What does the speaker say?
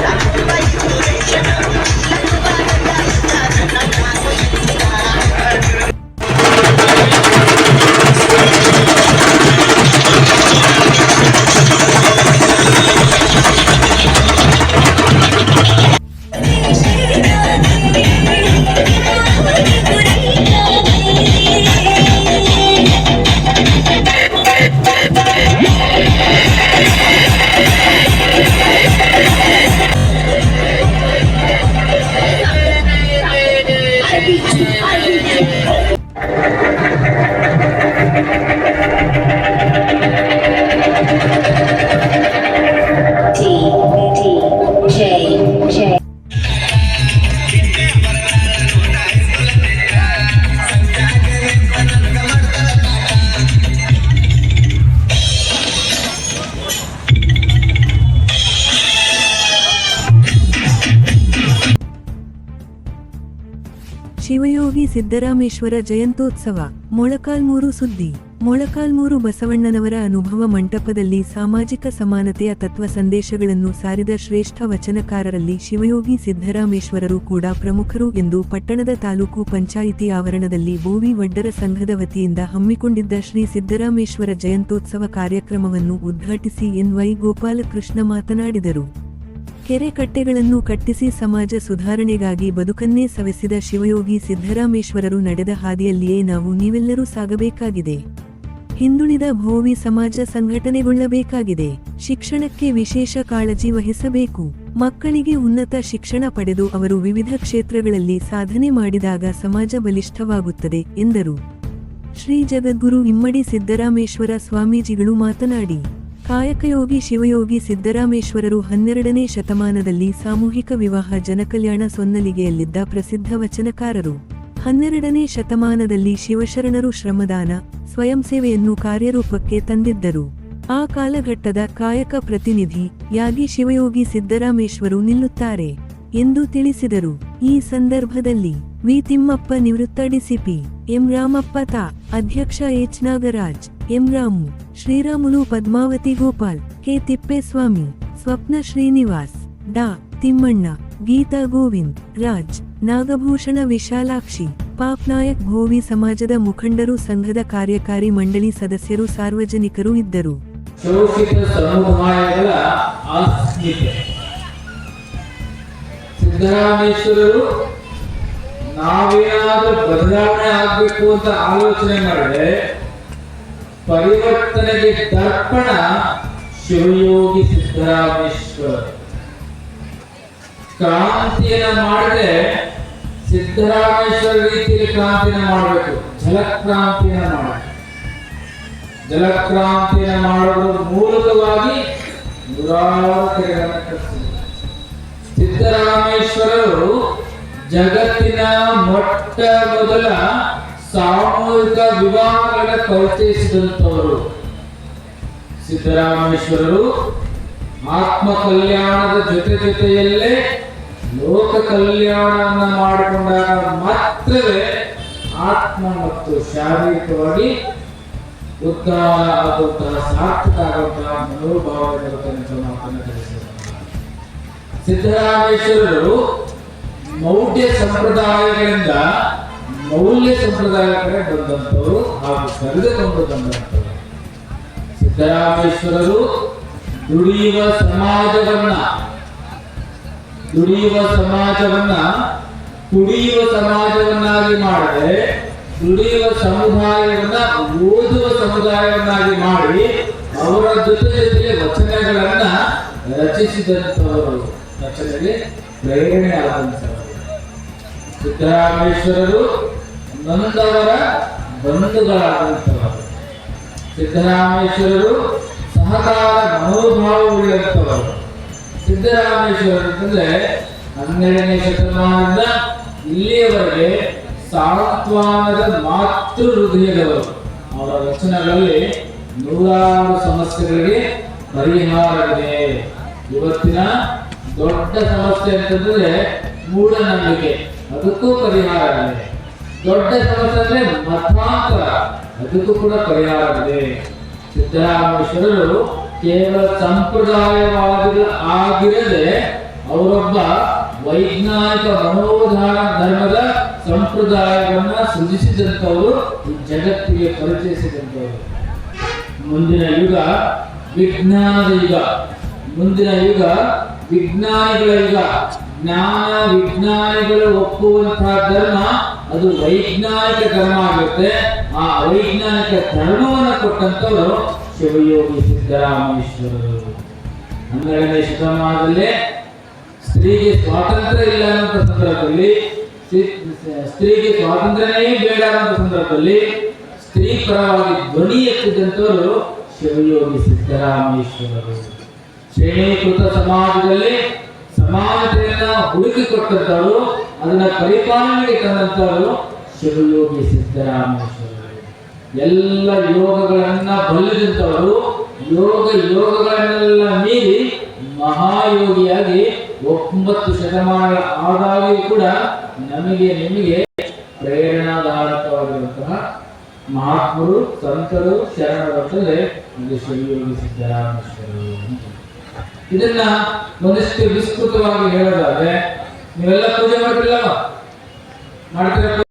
Gracias. Shivayogi Siddarameshwara ಜಯಂತ್ಯೋತ್ಸವ, Molakalmuru ಸುದ್ದಿ. ಮೊಳಕಾಲ್ಮೂರು ಬಸವಣ್ಣನವರ ಅನುಭವ ಮಂಟಪದಲ್ಲಿ ಸಾಮಾಜಿಕ ಸಮಾನತೆಯ ತತ್ವ ಸಂದೇಶಗಳನ್ನು ಸಾರಿದ ಶ್ರೇಷ್ಠ ವಚನಕಾರರಲ್ಲಿ ಶಿವಯೋಗಿ ಸಿದ್ದರಾಮೇಶ್ವರರು ಕೂಡ ಪ್ರಮುಖರು ಎಂದು ಪಟ್ಟಣದ ತಾಲೂಕು ಪಂಚಾಯಿತಿ ಆವರಣದಲ್ಲಿ ಬೋವಿ ವಡ್ಡರ ಸಂಘದ ವತಿಯಿಂದ ಹಮ್ಮಿಕೊಂಡಿದ್ದ ಶ್ರೀ ಸಿದ್ದರಾಮೇಶ್ವರ ಜಯಂತೋತ್ಸವ ಕಾರ್ಯಕ್ರಮವನ್ನು ಉದ್ಘಾಟಿಸಿ ಎನ್ವೈ ಗೋಪಾಲಕೃಷ್ಣ ಮಾತನಾಡಿದರು. ಕೆರೆ ಕಟ್ಟೆಗಳನ್ನು ಕಟ್ಟಿಸಿ ಸಮಾಜ ಸುಧಾರಣೆಗಾಗಿ ಬದುಕನ್ನೇ ಸವೆಸಿದ ಶಿವಯೋಗಿ ಸಿದ್ದರಾಮೇಶ್ವರರು ನಡೆದ ಹಾದಿಯಲ್ಲಿಯೇ ನಾವು ನೀವೆಲ್ಲರೂ ಸಾಗಬೇಕಾಗಿದೆ. ಹಿಂದುಳಿದ ಭೋವಿ ಸಮಾಜ ಸಂಘಟನೆಗೊಳ್ಳಬೇಕಾಗಿದೆ. ಶಿಕ್ಷಣಕ್ಕೆ ವಿಶೇಷ ಕಾಳಜಿ ವಹಿಸಬೇಕು. ಮಕ್ಕಳಿಗೆ ಉನ್ನತ ಶಿಕ್ಷಣ ಪಡೆದು ಅವರು ವಿವಿಧ ಕ್ಷೇತ್ರಗಳಲ್ಲಿ ಸಾಧನೆ ಮಾಡಿದಾಗ ಸಮಾಜ ಬಲಿಷ್ಠವಾಗುತ್ತದೆ, ಎಂದರು. ಶ್ರೀ ಜಗದ್ಗುರು ಇಮ್ಮಡಿ ಸಿದ್ದರಾಮೇಶ್ವರ ಸ್ವಾಮೀಜಿಗಳು ಮಾತನಾಡಿ. ಕಾಯಕಯೋಗಿ ಶಿವಯೋಗಿ ಸಿದ್ದರಾಮೇಶ್ವರರು ಹನ್ನೆರಡನೇ ಶತಮಾನದಲ್ಲಿ ಸಾಮೂಹಿಕ ವಿವಾಹ ಜನಕಲ್ಯಾಣ ಸೊನ್ನಲಿಗೆಯಲ್ಲಿದ್ದ ಪ್ರಸಿದ್ಧ ವಚನಕಾರರು. ಹನ್ನೆರಡನೇ ಶತಮಾನದಲ್ಲಿ ಶಿವಶರಣರು ಶ್ರಮದಾನ, ಸ್ವಯಂ ಸೇವೆಯನ್ನು ಕಾರ್ಯರೂಪಕ್ಕೆ ತಂದಿದ್ದರು. ಆ ಕಾಲಘಟ್ಟದ ಕಾಯಕ ಪ್ರತಿನಿಧಿ ಯಾಗಿ ಶಿವಯೋಗಿ ಸಿದ್ದರಾಮೇಶ್ವರು ನಿಲ್ಲುತ್ತಾರೆ ಎಂದು ತಿಳಿಸಿದರು. ಈ ಸಂದರ್ಭದಲ್ಲಿ ವಿ ತಿಮ್ಮಪ್ಪ ನಿವೃತ್ತ ಡಿಸಿಪಿ ಎಂ ರಾಮಪ್ಪ ತಾ ಅಧ್ಯಕ್ಷ H Nagaraj M Ramu, Sriramulu Padmavati Gopal, K Thippeswamy, Swapna Srinivas, ಡಾ ತಿಮ್ಮಣ್ಣ, ಗೀತಾ ಗೋವಿಂದ್, ರಾಜ್, ನಾಗಭೂಷಣ ವಿಶಾಲಾಕ್ಷಿ, ಪಾಪ್ ನಾಯಕ್ ಭೋವಿ ಸಮಾಜದ ಮುಖಂಡರು ಸಂಘದ ಕಾರ್ಯಕಾರಿ ಮಂಡಳಿ ಸದಸ್ಯರು ಸಾರ್ವಜನಿಕರು ಇದ್ದರು. ಸಿದ್ದರಾಮೇಶ್ವರರು ನಾವೇನಾದ್ರೂ ಬದಲಾವಣೆ ಆಗಬೇಕು ಅಂತ ಆಲೋಚನೆ ಮಾಡಿದ್ರೆ ಪರಿವರ್ತನೆಗೆ ತರ್ಪಣ ಶಿವಯೋಗಿ ಸಿದ್ಧರಾಮೇಶ್ವರ. ಕ್ರಾಂತಿಯನ್ನ ಮಾಡಿದ್ರೆ ಸಿದ್ದರಾಮೇಶ್ವರ ರೀತಿಯಲ್ಲಿ ಕ್ರಾಂತಿನ ಮಾಡಬೇಕು. ಜಲಕ್ರಾಂತಿಯನ್ನ ಮಾಡಬೇಕು. ಜಲಕ್ರಾಂತಿಯನ್ನ ಮಾಡೋದ್ರ ಮೂಲಕವಾಗಿ ನೂರಾರು ಸಿದ್ದರಾಮೇಶ್ವರರು ಜಗತ್ತಿನ ಮೊಟ್ಟ ಮೊದಲ ಸಾಮೂಹಿಕ ವಿವಾಹಗಳ ಕೌಚಿಸಿದಂತವರು ಸಿದ್ದರಾಮೇಶ್ವರರು, ಆತ್ಮ ಕಲ್ಯಾಣದ ಜೊತೆ ಜೊತೆಯಲ್ಲೇ ಲೋಕ ಕಲ್ಯಾಣವನ್ನು ಮಾಡಿಕೊಂಡಾಗ ಮಾತ್ರವೇ ಆತ್ಮ ಮತ್ತು ಶಾರೀರಿಕವಾಗಿ ಉದ್ಧಾರ ಆಗುವಂತಹ ಸಾರ್ಥಕ ಆಗುವಂತಹ ಮನೋಭಾವ ಮಾತನ್ನು ಸಿದ್ದರಾಮೇಶ್ವರರು ಮೌಢ್ಯ ಸಂಪ್ರದಾಯಗಳಿಂದ ಮೌಲ್ಯ ಸಂಪ್ರದಾಯ ಕಡೆ ಬಂದಂಥವರು ಹಾಗೂ ಕರೆದುಕೊಂಡು ಬಂದಂಥವರು. ಸಿದ್ದರಾಮೇಶ್ವರರು ದುಡಿಯುವ ಸಮಾಜವನ್ನ ದುಡಿಯುವ ಸಮಾಜವನ್ನ, ಕುಡಿಯುವ ಸಮಾಜವನ್ನಾಗಿ ಮಾಡದೆ, ದುಡಿಯುವ ಸಮುದಾಯವನ್ನ, ಓದುವ ಸಮುದಾಯವನ್ನಾಗಿ ಮಾಡಿ ಅವರ ಜೊತೆ ಜೊತೆಗೆ ವಚನಗಳನ್ನ ರಚಿಸಿದಂಥವರು. ರಚನೆಗೆ ಪ್ರೇರಣೆ ಆದಂಥವರು. ಸಿದ್ದರಾಮೇಶ್ವರರು ನೊಂದವರ ಬಂಧುಗಳಾದಂಥವರು. ಸಿದ್ದರಾಮೇಶ್ವರರು ಸಹಕಾರ ಮನೋಭಾವವುಳ್ಳಂಥವರು. ಸಿದ್ದರಾಮೇಶ್ವರರು ಅಂತಂದ್ರೆ ಹನ್ನೆರಡನೇ ಶತಮಾನದಿಂದ ಇಲ್ಲಿಯವರೆಗೆ ಸಾಂತ್ವಾನದ ಮಾತೃ ಹೃದಯದವರು ಅವರ ರಚನೆಗಳಲ್ಲಿ ನೂರಾರು ಸಮಸ್ಯೆಗಳಿಗೆ ಪರಿಹಾರವಿದೆ. ಇವತ್ತಿನ ದೊಡ್ಡ ಸಮಸ್ಯೆ ಅಂತಂದ್ರೆ ಮೂಢನಂಬಿಕೆ. ಅದಕ್ಕೂ ಪರಿಹಾರ ಇದೆ ದೊಡ್ಡ ಸಮಸ್ಯೆ ಅಂದ್ರೆ ಮತಾಂತರ. ಅದಕ್ಕೂ ಕೂಡ ಪರಿಹಾರವಿದೆ ಸಿದ್ದರಾಮೇಶ್ವರರು ಕೇವಲ ಸಂಪ್ರದಾಯವಾದ ಆಗಿರದೆ ಅವರೊಬ್ಬ ವೈಜ್ಞಾನಿಕ ಮನೋಧಾರ ಧರ್ಮದ ಸಂಪ್ರದಾಯವನ್ನ ಸೃಜಿಸಿದಂಥವರು ಜಗತ್ತಿಗೆ ಪರಿಚಯಿಸಿದಂಥವರು. ಮುಂದಿನ ಯುಗ ವಿಜ್ಞಾನದ ಯುಗ. ಮುಂದಿನ ಯುಗ ವಿಜ್ಞಾನಿಗಳ ಯುಗ. ಜ್ಞಾನ ವಿಜ್ಞಾನಿಗಳು ಒಪ್ಪುವಂತಹ ಧರ್ಮ ಅದು ವೈಜ್ಞಾನಿಕ ಕರ್ಮ ಆಗಿರುತ್ತೆ. ಆ ವೈಜ್ಞಾನಿಕ ಧರ್ಮವನ್ನು ಕೊಟ್ಟಂತವರು ಶಿವಯೋಗಿ ಸಿದ್ದರಾಮೇಶ್ವರರು ಹನ್ನೆರಡನೇ ಶತಮಾನದಲ್ಲೇ ಸ್ತ್ರೀಗೆ ಸ್ವಾತಂತ್ರ್ಯ ಇಲ್ಲ ಅನ್ನೋ ಸಂದರ್ಭದಲ್ಲಿ ಸ್ತ್ರೀ- ಸ್ತ್ರೀಗೆ ಸ್ವಾತಂತ್ರ್ಯನೇ ಬೇಡ ಅನ್ನೋ ಸಂದರ್ಭದಲ್ಲಿ ಸ್ತ್ರೀ ಪರವಾಗಿ ಧ್ವನಿ ಎತ್ತಿದಂಥವರು ಶಿವಯೋಗಿ ಸಿದ್ದರಾಮೇಶ್ವರರು ಶ್ರೇಣೀಕೃತ ಸಮಾಜದಲ್ಲಿ ಸಮಾನತೆಯನ್ನು ಹುಡುಕಿಕೊಟ್ಟಂತವರು ಅದನ್ನ ಪರಿಪಾಲನೆಗೆ ತಂದಂತವರು ಶಿವಯೋಗಿ ಸಿದ್ದರಾಮೇಶ್ವರರು ಎಲ್ಲ ಯೋಗಗಳನ್ನ ಬಲ್ಲಿದಂತವರು ಯೋಗ ಯೋಗಗಳನ್ನೆಲ್ಲ ಮೀರಿ ಮಹಾಯೋಗಿಯಾಗಿ ಒಂಬತ್ತು ಶತಮಾನ ಆದಾಗಿಯೂ ಕೂಡ ನಮಗೆ ನಿಮಗೆ ಪ್ರೇರಣಾದಾಯಕವಾಗಿರುವಂತಹ ಮಹಾತ್ಮರು, ಸಂತರು ಶರಣರಂತಂದ್ರೆ ಒಂದು ಶಿವಯೋಗಿ ಸಿದ್ದರಾಮೇಶ್ವರರು. ಇದನ್ನ ಒಂದಿಷ್ಟು ವಿಸ್ತೃತವಾಗಿ ಹೇಳೋದಾದ್ರೆ ನೀವೆಲ್ಲ ಪೂಜೆ ಮಾಡ್ತಿಲ್ಲವ ಮಾಡ್ತೀರ